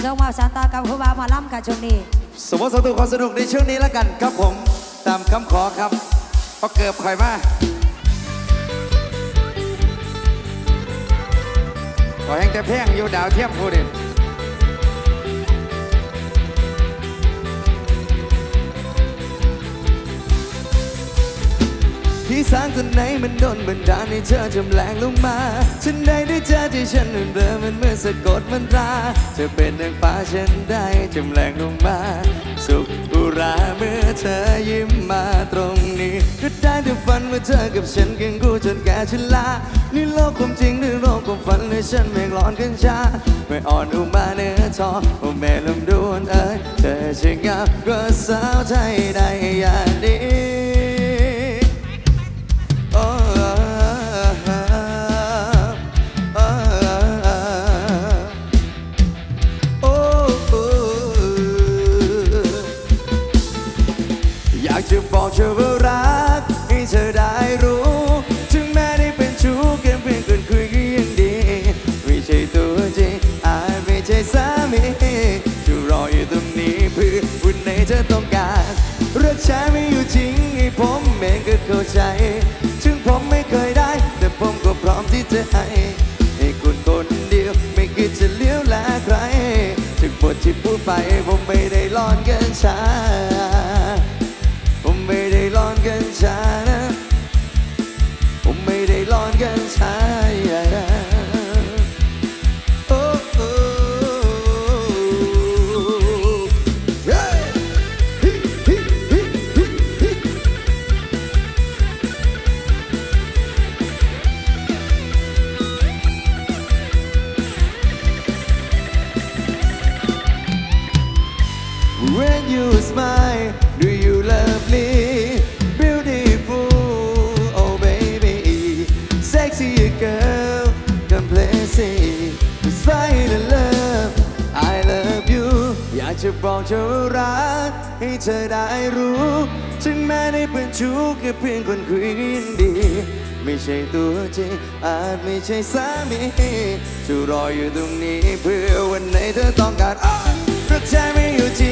เรื่มาสานตากับคุณบ่าวมาล่ำกันช่วงนี้ สมมติสตูความสนุกในช่วงนี้แล้วกันครับผมตามคำขอครับพอเกิบข่อมาขอแห้งแต่แพงอยู่ดาวเทียมผู้เด่น ที่สางตัวไหนมันโดนบันดาลให้เธอจำแรงลงมา ฉันได้ได้เจอที่ฉันมันเบลอมันเมื่อสะกดมันราจะเป็นนางฟ้าฉันได้จำแรงลงมา สุขอุราเมื่อเธอยิ้มมาตรงนี้ก็ได้แต่ฝันว่าเธอกับฉันกันกู้จนแก่ชลานี่โลกความจริงหรือโลกความฝันเลยฉันไม่ร้อนกันชาไม่อ่อนอุมาเนื้อทอโอแม่ลำดวนเอ้ยเธอจะงามกว่าสาวไทยใดอย่างนี้ ที่พูดไปผมไม่ได้ร้อนเกินชา say Cause I love I love you อยากจะบอกเธอรักให้เธอได้รู้ ถึงแม้ได้เป็นชู้แค่เพียงคนคุยดี ไม่ใช่ตัวจริงอาจไม่ใช่สามีจะรออยู่ตรงนี้เพื่อวันไหนเธอต้องการรักใจไม่อยู่จริง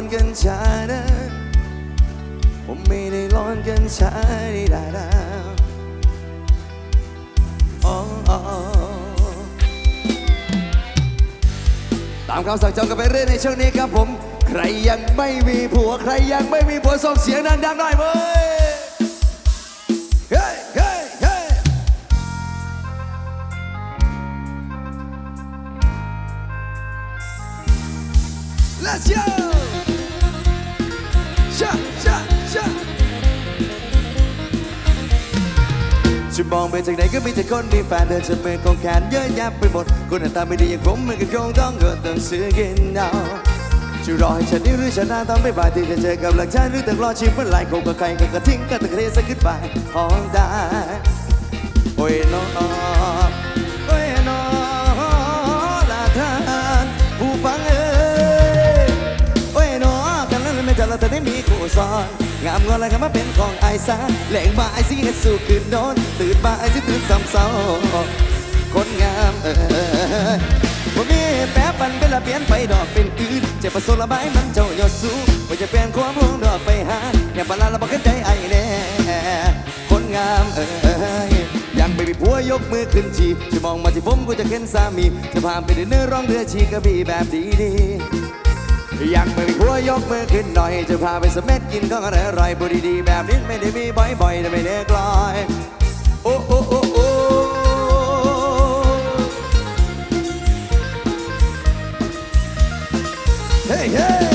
อนกันชานะผมไม่ได้ร้อนกันชาดีดาดาอ๋อตามคำสั่งจองกันไปเรื่อยในช่วงนี้ครับผม ใครยังไม่มีผัว ใครยังไม่มีผัวส่งเสียงดังๆหน่อยเว้ย จะมองไปจากไหนก็มีแต่คนมีแฟนเดินจะมือของแขนเยอะแยะไปหมดคนหน้าตาไม่ดีอย่างผมมันก็คงต้องเกิดต้องซื้อกินเอาจะรอให้ฉันนี้หรือฉันหน้าตอนไม่บายที่จะเจอกับหลักฐานหรือต้องรอชีพเมื่อไรคงกับใครก็กระทิ้งกันต่เคียร์สักขึ้นไปห้องได้โอ้ยน้อโอ้ยน้อลาทานผู้ฟังเอ้ยโอ้ยน้อกันนั้นไม่จะเราแต่ได้มีคู่ซ้อน งามงอนอะไรกันมาเป็นของไอ้สาแหล่งมาไอ้สิให้สู้คืนนอน ตื่นมาไอ้สิตื่นซำเศร้าคนงามเอ้ยบ่มีแป๊บมันเวลาเปลี่ยนไปดอกเป็นอื่นเจ็บประสบระบายมันเจ้ายอดสูงว่าจะเปลี่ยนความห่วงดอกไปหาอย่าปลาละบอกกันใจไอ้แน่คนงามเอ้ยยังไม่มีผัวยกมือขึ้นชีจะมองมาที่ผมกูจะเข็นสามีจะพาไปเดินเนื้อร้องเรือชีกระบี่แบบดีดี ยังไม่มีผัวยกมือขึ้นหน่อย จะพาไปสเม็ดกินของอร่อยอร่อยบุดีแบบนี้ไม่ได้มีบ่อยๆแต่ไม่ได้กลอยโอ้โอ้โอ้โอ้เฮ้เฮ้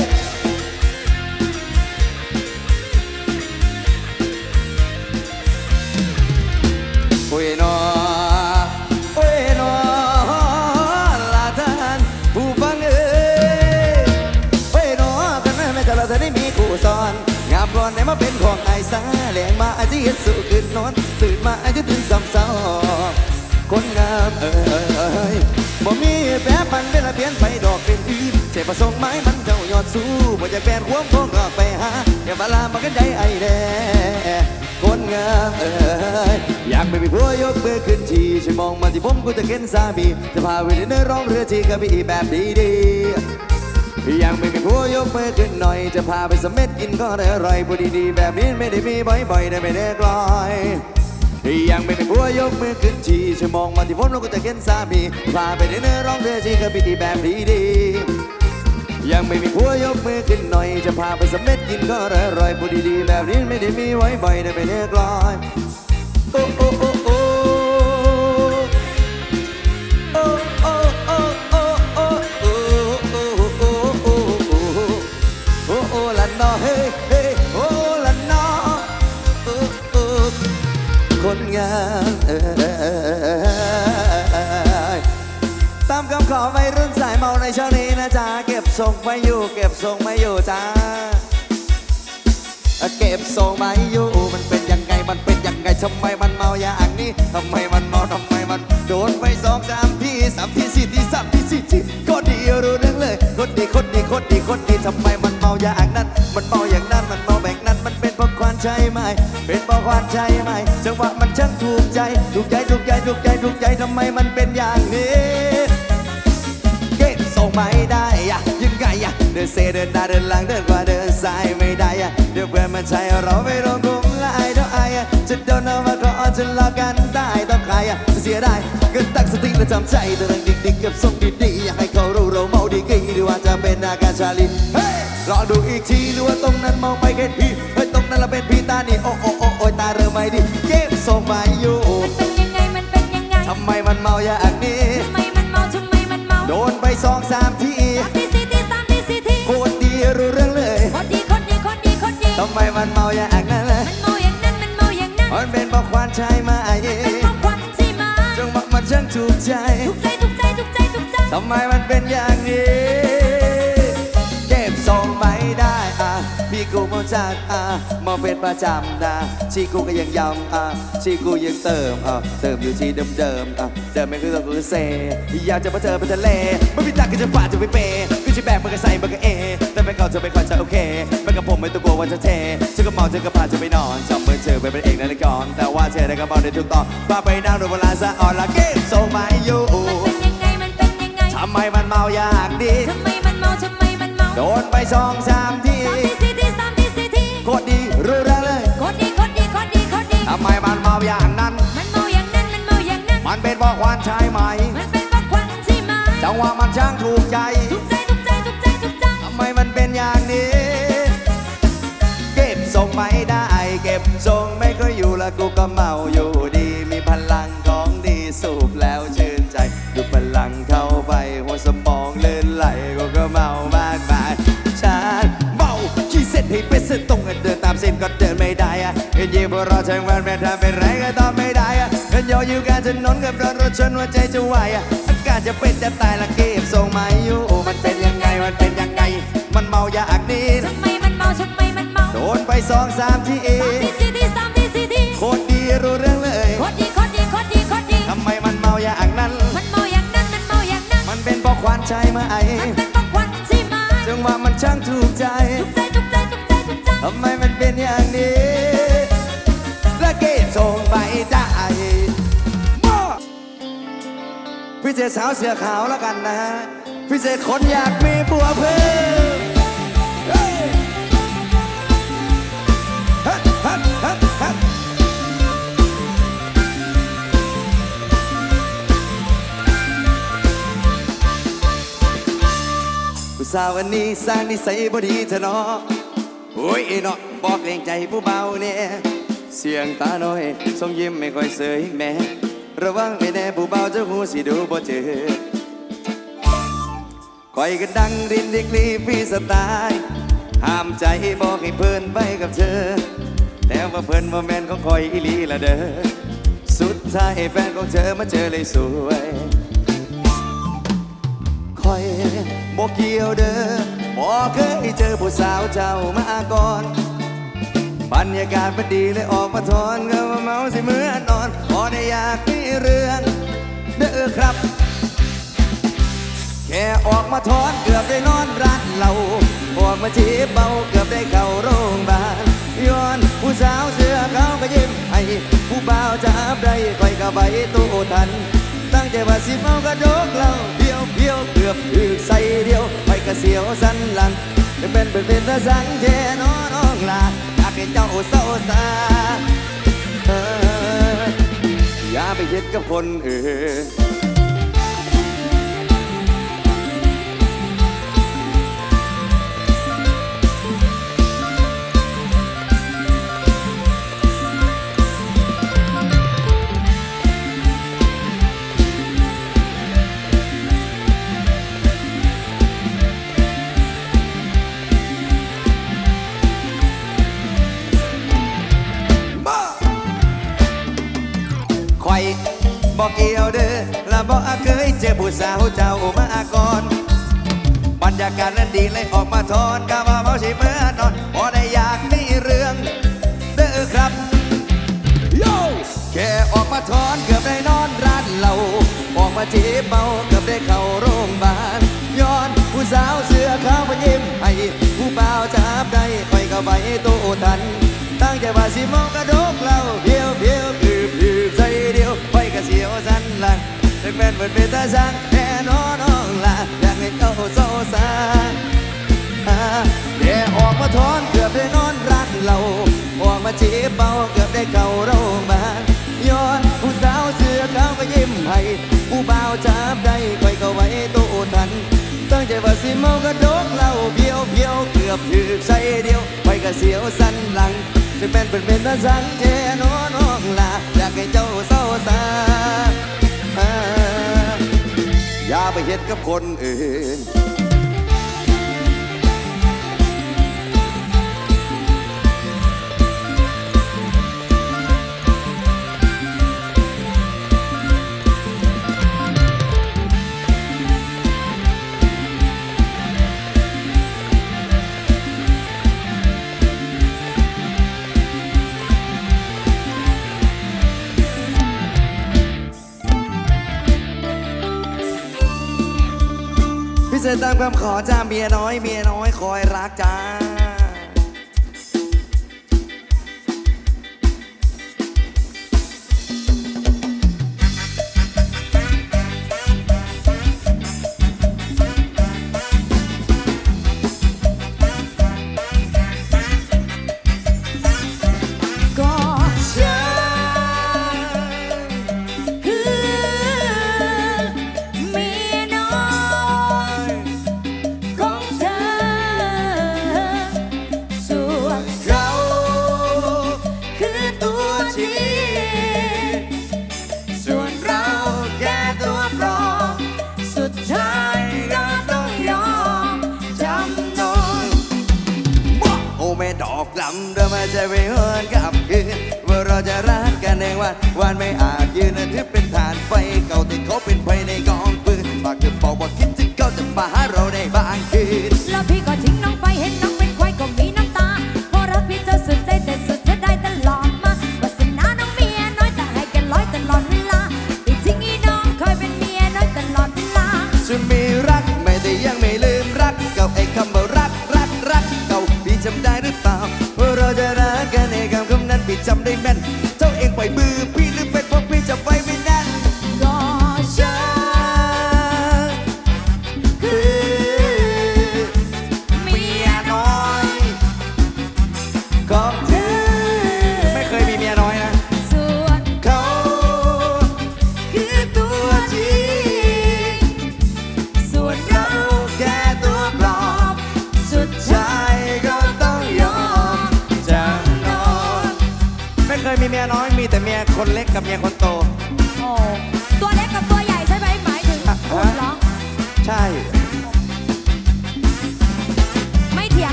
ไหนมาเป็นของไอ้สาแหลงมาอาจจะเห็นสู่คืนนอนตื่นมาอาจจะตื่นซ้ำซ้ำคนงามเอ้ยบ่มีแปรปันเป็นละเปลี่ยนไปดอกเป็นอีเจ็บประสงค์ไม้มันเจ้ายอดสู้บ่อยากแบนความพงออกไปหาอย่ามาลามากันได้ไอ้แน่คนงามเอ้ยอยากไม่มีผัวยกมือขึ้นทีช่วยมองมาที่ผมกูจะเข็นสามีจะพาไปเดินร้องเรือที่กระบี่แบบดีๆ ยังไม่มีผัวยกมือขึ้นหน่อย จะพาไปสมเม็ดกินก็ได้อร่อยพูดดีๆแบบนี้ไม่ได้มีบ่อยๆได้ไม่ได้กลอยยังไม่มีผัวยกมือขึ้นทีชั่วโมองมาที่ผมแล้วก็จะเข็นสามีพาไปเดินร้องเรือที่กระบี่แบบดีๆยังไม่มีผัวยกมือขึ้นหน่อย จะพาไปสมเม็ดกินก็อร่อยพูดดีๆแบบนี้ไม่ได้มีไว้บ่อยได้ไม่ได้กลอยโอ้โอ้ นอเฮ้เฮ้โอ้ละนอคนงามเอยตามคำขอวัยรุ่นสายเมาในช่วงนี้นะจ๊ะเก็บทรงไม่อยู่ เก็บทรงไม่อยู่จ้าเก็บทรงไม่อยู่มันเป็นยังไงมันเป็นยังไงทำไมมันเมาอย่างนี้ทำไมมันเมาทำไมมันโดนไปสองสามทีสามทีสี่ทีสามทีสี่ทีก็ดีรู้เรื่องเลยคนดีคนดีคนดีคนดีทำไมมันเมาอย่างนั้น มันเมาอย่างนั้นมันเมาแบบนั้นมันเป็นเพราะความใจไหมเป็นเพราะความใจไหมจังหวะมันช่างถูกใจถูกใจถูกใจถูกใจถูกใจทำไมมันเป็นอย่างนี้เก็บส่งไม่ได้อะยังไงอะเดินเซเดินหน้าเดินหลังเดินขวาเดินซ้ายไม่ได้อะเดี๋ยวเพื่อนมันใช่เราไม่โดนกลุ่มละไอเท่าไออะจะโดนเอามาก็อจะลากันได้ต้องใครอะเสียได้ก็ตั้งสติและจำใจเดินดิ่งๆเก็บทรงดีๆอยากให้เขารู้เราเมาดีกี่หรือว่าจะเป็นอาการชาลี ดูอีกทีหรือว่าตรงนั้นเมาไปแค่พี่เฮ้ยตรงนั้นเราเป็นพี่ตานี่โอ้โอ้โอ้โอ้ยตาเริ่มไม่ดีเก็บทรงไม่อยู่เป็นยังไงมันเป็นยังไงทำไมมันเมาอย่างนี้ทำไมมันเมาทำไมมันเมาโดนไปสองสามทีสามทีสี่ทีสามทีสี่ทีโคตรดีรู้เรื่องเลยคนดีคนดีคนดีคนดีทำไมมันเมาอย่างนั้นล่ะมันเมาอย่างนั้นมันเมาอย่างนั้นมันเป็นเพราะควานชายมาเอเป็นเพราะควันใช่ไหมจังหวะมันช่างถูกใจถูกใจถูกใจถูกใจถูกใจทำไมมันเป็นอย่างนี้ กูมาจากอะมาเป็นประจำนะชีกูก็ยังย้ำอะชีกูยังเติมอะเติมอยู่ที่เดิมๆอะเดิมไม่คือตัวกูเซอยากจะมาเจอไปทะเลไม่มีตังค์ก็จะฝากจะไปเปย์ก็จะแบกมันก็ใส่มันก็เอ แต่ไม่ก่อนจะไม่ค่อยจะโอเคมันกับผมไม่ต้องกลัวว่าจะเทฉันก็เมาฉันก็พาจะไปนอนจับมือเธอไปเป็นเอกนั่นแหละก่อนแต่ว่าเธอได้ก็เมาได้ทุกตอนพาไปนั่งดูเวลาสะอ่อนละเก็บทรงไม่อยู่มันเป็นยังไงมันเป็นยังไงทำไมมันเมาอย่างดีทำไมมันเมาทำไมมันเมาโดนไปสองสาม และกูก็เมาอยู่ดี มีพลังของดีสูบแล้วชื่นใจดูพลังเข้าไปหัวสมองเลื่อนไหลกูก็เมามากมายฉันเมาขี้เส้นให้เป็นเส้นตรงเดินตามเส้นก็เดินไม่ได้อะเห็นยีพวกเราทั้งวันแม่ทำเป็นไรก็ตอบไม่ได้อะเห็นโยอยู่การถนนกับรถรถชนหัวใจจะวายอะอากาศจะเป็นจะตายละเก็บทรงไม่อยู่มันเป็นยังไงมันเป็นยังไง มันเมาอย่างนี้ทำไมมันเมาทำไมมันเมาโดนไปสองสามทีสาม ทีสี่ทีสามทีสี่ทีโคตรดีรู้เรื่องเลยคนดีคนดีคนดีคนดีทำไมมันเมาอย่างนั้น มันเมาอย่างนั้นมันเมาอย่างนั้น มันเป็นเพราะควานใจมาไอมันเป็นเพราะควันใช่ไหมจังหวะมันช่างถูกใจถูกใจถูกใจถูกใจถูกใจทำไมมันเป็นอย่างนี้และเกตส่งไปได้บ่พี่เจสาวเสือขาวแล้วกันนะฮะพี่เจคนอยากมีผัวเพิ่มาวันนี้สร้างนิสัยบ่ดีเถอะเนาะโอ้ยไอ้เนาะบอกเกรงใจผู้เบาเนี่ยเสียงตาน้อยทรงยิ้มไม่ค่อยเสยแม่ระวังไม่แน่ผู้เบาเจ้าหูสิดูบ่เจอคอยกันดังรินดิกลีพี่สไตล์ห้ามใจบอกให้เพิ่นไปกับเธอ แต่ว่าเพิ่นว่าแมนของคอยอีลีละเด้อสุดท้ายแฟนของเธอมาเจอเลยสวย คอยบอกเกี่ยวเด้อบอกเคยเจอผู้สาวเจ้ามาก่อน บรรยากาศมันดีเลยออกมาทอนก็มาเมาสิเหมือนนอนพอได้อยากมีเรื่องเด้อครับ แค่ออกมาทอนเกือบได้นอนร้านเราออกมาจีบเบาเกือบได้เข้าโรงพยาบาลย้อนผู้สาวเสื้อเขาวก็ยิ้มให้ผู้บ่าวจับได้คอยก็ใบตู้ทัน งใจว่าสิเมากระดกเราเดียวเพียวเกือบถือใส่เดียวไปกระเสียวสันหลังจะเป็นเป็นเป็นตาสังเทน้อน้องลาอยากให้เจ้าเศร้าตาอออย่าไปคิดกับคนอื่น บอกเกี่ยวเด้อและบอกเคยเจอผู้สาวเจ้ามาก่อน บรรยากาศนั้นดีเลยออกมาทอนกาว่าเมาสิเมื่อนอนพอได้อยากมีเรื่อง เด้อครับโย่แค่ออกมาทอนเกือบได้นอนร้านเราออกมาจีบเมาเกือบได้เข้าโรงพยาบาลย้อนผู้สาวเสื้อขาวมายิ้มให้ผู้บ่าจับได้คอยเข้าไปตู้ทัน ตั้งใจว่าสิมองกระดกเราเพียวเพียว ลังจักแม่นเปิดเป็นตาสังแน่นอนน้องลาอยากให้เจ้าโซซาเดี๋ยวออกมาทอนเกือบได้นอนร้านเราออกมาจีบเบาเกือบได้เข้าโราบาย้อนผู้สาวเสื้อขาก็ยิ้มให้ผู้บ่าวจับได้คอยก็ไว้ตู้ทันตั้งใจว่าสิเมากระดกเหล้าเพียวเพียวเกือบถือใส่เดียวไปกระเสียวสันหลังจะเป็นเป็นเป็นตาสังเทนอน้องลาอยากให้เจ้าเศร้าซ่า อย่าไปเฮ็ดกับคนอื่น เศษตามคำขอจ้าเมียน้อยเมียน้อยคอยรักจ้า ถึ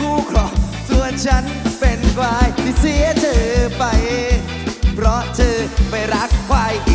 คู่ครองส่วนฉันเป็นควายที่เสียเธอไป เพราะเธอไปรักควาย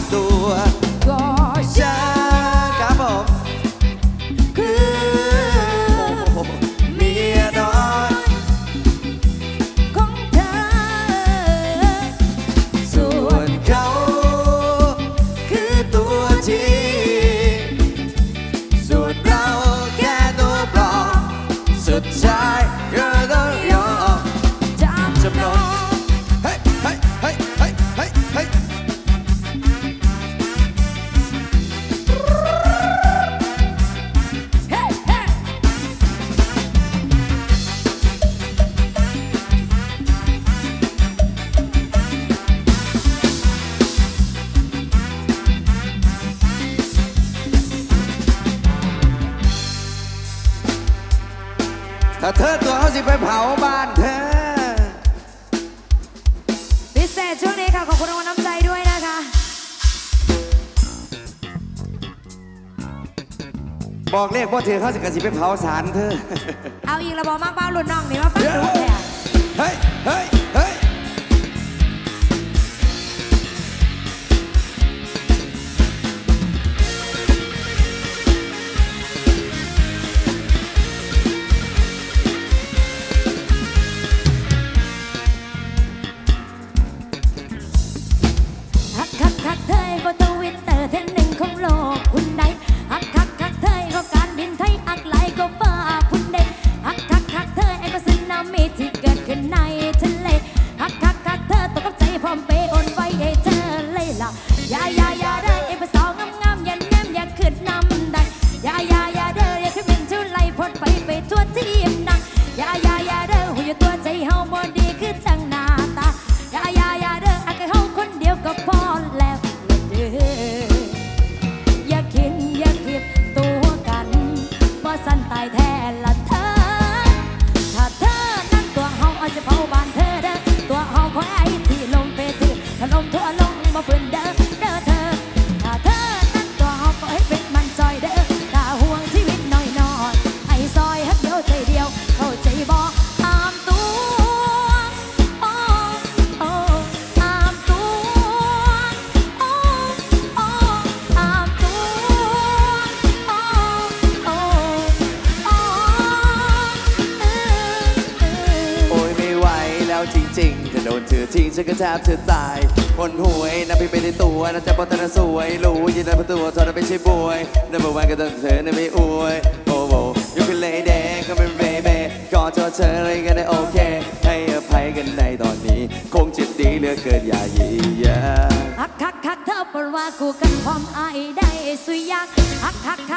ผาบ้านเธอ พิเศษช่วงนี้ค่ะ ขอบคุณรัลน้ำใจด้วยนะคะ บอกเลขว่าเธอเข้าสิกะสิเป็นเผาสารเธอ เอาอีกระบอกมากบ้าหลุดน้องนี่มาปังแถว ฉันก็แทบจะตายคนหวยนะพี่ไปในตัวนะจะพอตนะสวยรู้ยินดีประตูทอนะไม่ใช่บวยนับวันก็ต้องเธอน่ะไม่อวยโอ้โหยกขึ้นเลยแดงก็เป็นเบเบก่อนเจอเธออะไรกันได้โอเค ให้อภัยกันในตอนนี้ คงจิตดีเหลือเกินอย่าหยียาฮักฮักฮักเธอเปิดว่ากูกันพร้อมไอได้สุยยักฮักฮักฮัก